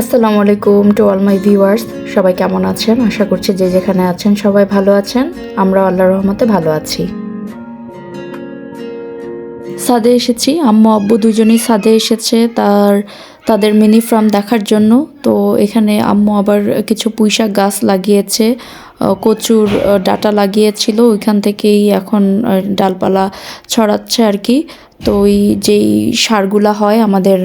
আসসালামু আলাইকুম to all my viewers. সবাই কেমন আছেন? আশা করছি যে যেখানে আছেন সবাই ভালো আছেন। আমরা আল্লাহর রহমতে ভালো আছি। সাদে এসেছি। আম্মু, আব্বু দুজনেই সাদে এসেছে তার, তাদের মিনি ফার্ম দেখার জন্য। তো এখানে আম্মু আবার কিছু পুঁইশাক গাছ লাগিয়েছে। কচুর ডাটা লাগিয়েছিল। ওইখান থেকেই এখন ডালপালা ছড়াচ্ছে আর কি। তো ওই যেই সারগুলা হয়, আমাদের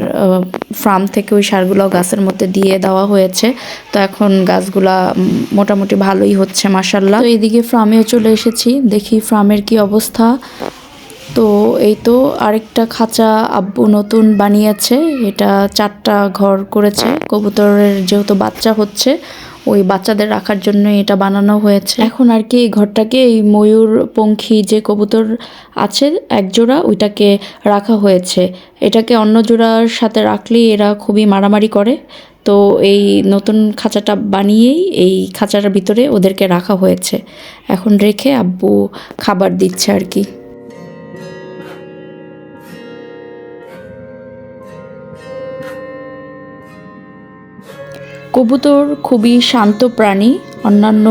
ফার্ম থেকে ওই সারগুলো গাছের মধ্যে দিয়ে দেওয়া হয়েছে। তো এখন গাছগুলা মোটামুটি ভালোই হচ্ছে মাসাল্লাহ তো এইদিকে ফার্মেও চলে এসেছি। দেখি ফার্মের কি অবস্থা। তো এই তো আরেকটা খাঁচা আব্বু নতুন বানিয়েছে। এটা চারটা ঘর করেছে। কবুতরের যেহেতু বাচ্চা হচ্ছে ওই বাচ্চাদের রাখার জন্য এটা বানানো হয়েছে। এখন আর কি এই ঘরটাকে এই ময়ূর, পঙ্খী যে কবুতর আছে এক জোড়া, ওইটাকে রাখা হয়েছে। এটাকে অন্য জোড়ার সাথে রাখলেই এরা খুবই মারামারি করে। তো এই নতুন খাঁচাটা বানিয়েই এই খাঁচার ভিতরে ওদেরকে রাখা হয়েছে। এখন রেখে আব্বু খাবার দিচ্ছে আর কি। কবুতর খুবই শান্ত প্রাণী। অন্যান্য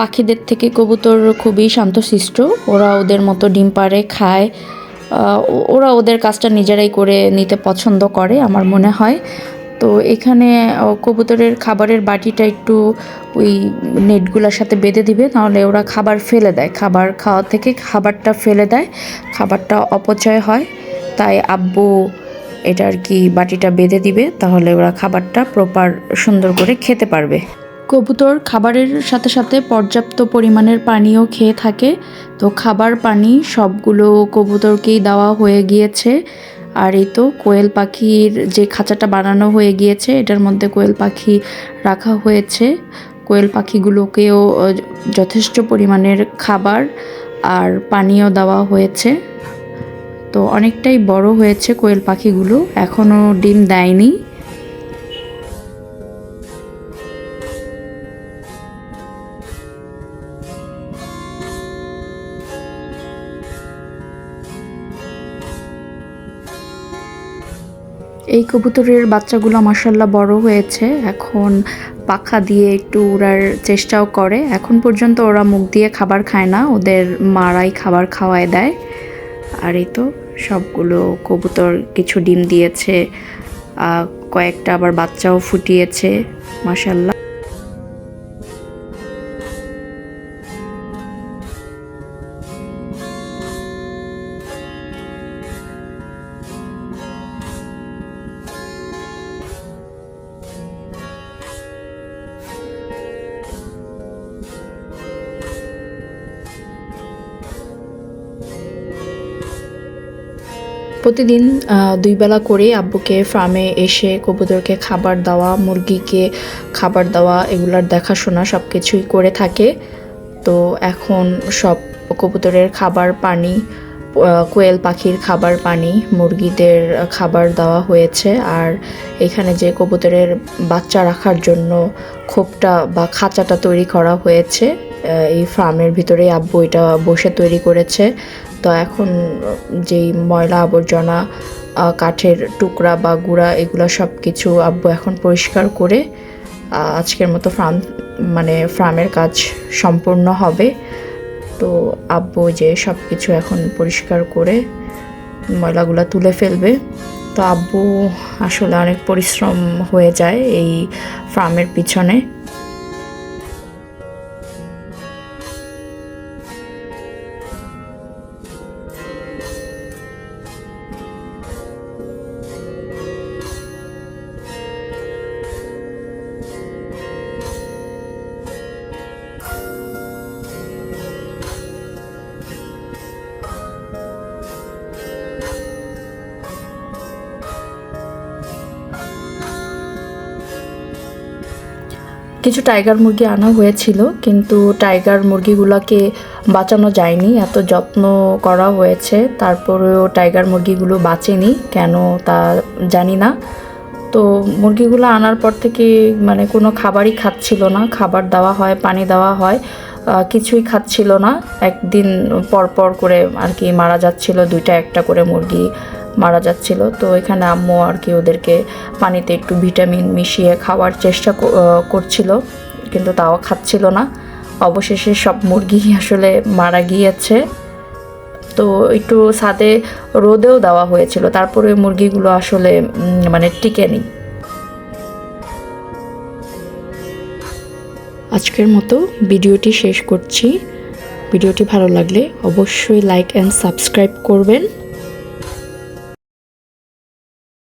পাখিদের থেকে কবুতর খুবই শান্তশিষ্ট। ওরা ওদের মতো ডিম পাড়ে, খায়। ওরা ওদের কাজটা নিজেরাই করে নিতে পছন্দ করে, আমার মনে হয়। তো এখানে কবুতরের খাবারের বাটিটা একটু ওই নেটগুলোর সাথে বেঁধে দিবে, নাহলে ওরা খাবার ফেলে দেয়। খাবার খাওয়া থেকে খাবারটা ফেলে দেয়, খাবারটা অপচয় হয়। তাই আব্বু এটা আর কি বাটিটা বেঁধে দিবে, তাহলে ওরা খাবারটা প্রপার সুন্দর করে খেতে পারবে। কবুতর খাবারের সাথে সাথে পর্যাপ্ত পরিমাণের পানিও খেয়ে থাকে। তো খাবার, পানি সবগুলো কবুতরকেই দেওয়া হয়ে গিয়েছে। আর এই তো কোয়েল পাখির যে খাঁচাটা বানানো হয়ে গিয়েছে, এটার মধ্যে কোয়েল পাখি রাখা হয়েছে। কোয়েল পাখিগুলোকেও যথেষ্ট পরিমাণের খাবার আর পানীয় দেওয়া হয়েছে। তো অনেকটাই বড় হয়েছে কোয়েল পাখিগুলো। এখনও ডিম দেয়নি। এই কবুতরের বাচ্চাগুলো মাসাল্লাহ বড় হয়েছে। এখন পাখা দিয়ে একটু উড়ার চেষ্টাও করে। এখন পর্যন্ত ওরা মুখ দিয়ে খাবার খায় না, ওদের মারাই খাবার খাওয়ায় দেয়। আর এই তো সবগুলো কবুতর কিছু ডিম দিয়েছে কয়েকটা আবার বাচ্চাও ফুটিয়েছে মাসাল্লাহ প্রতিদিন আহ, দুই বেলা করে আব্বুকে ফার্মে এসে কবুতরকে খাবার দেওয়া মুরগিকে খাবার দেওয়া এগুলার দেখাশোনা সব কিছুই করে থাকে। তো এখন সব কবুতরের খাবার পানি কোয়েল পাখির খাবার পানি মুরগিদের খাবার দেওয়া হয়েছে। আর এখানে যে কবুতরের বাচ্চা রাখার জন্য খোপটা বা খাঁচাটা তৈরি করা হয়েছে এই ফার্মের ভিতরে আব্বু এটা বসে তৈরি করেছে। তো এখন যেই ময়লা আবর্জনা কাঠের টুকরা বা গুঁড়া এগুলো সব কিছু আব্বু এখন পরিষ্কার করে আজকের মতো ফার্ম মানে ফার্মের কাজ সম্পূর্ণ হবে। তো আব্বু যে সব কিছু এখন পরিষ্কার করে ময়লাগুলো তুলে ফেলবে। তো আব্বু আসলে অনেক পরিশ্রম হয়ে যায় এই ফার্মের পিছনে। কিছু টাইগার মুরগি আনা হয়েছিল, কিন্তু টাইগার মুরগিগুলোকে বাঁচানো যায়নি, এত যত্ন করা হয়েছে, তারপরেও টাইগার মুরগিগুলো বাঁচেনি, কেন তা জানি না। তো মুরগিগুলো আনার পর থেকে মানে কোনো খাবারই খাচ্ছিল না, খাবার দেওয়া হয়, পানি দেওয়া হয় কিছুই খাচ্ছিল না। একদিন পর পর করে আর কি মারা যাচ্ছিল দুইটা একটা করে মুরগি। মারা যাচ্ছিল। তো এখানে আম্মু আর কি ওদেরকে পানিতে একটু ভিটামিন মিশিয়ে খাওয়ার চেষ্টা করছিল, কিন্তু তাও খাচ্ছিল না। অবশেষে সব মুরগি আসলে মারা গিয়েছে। তো একটু ছাদে রোদেও দেওয়া হয়েছিল, তারপরে মুরগিগুলো আসলে মানে টিকেনি আজকের মতো ভিডিওটি শেষ করছি। ভিডিওটি ভালো লাগলে অবশ্যই লাইক অ্যান্ড সাবস্ক্রাইব করবেন।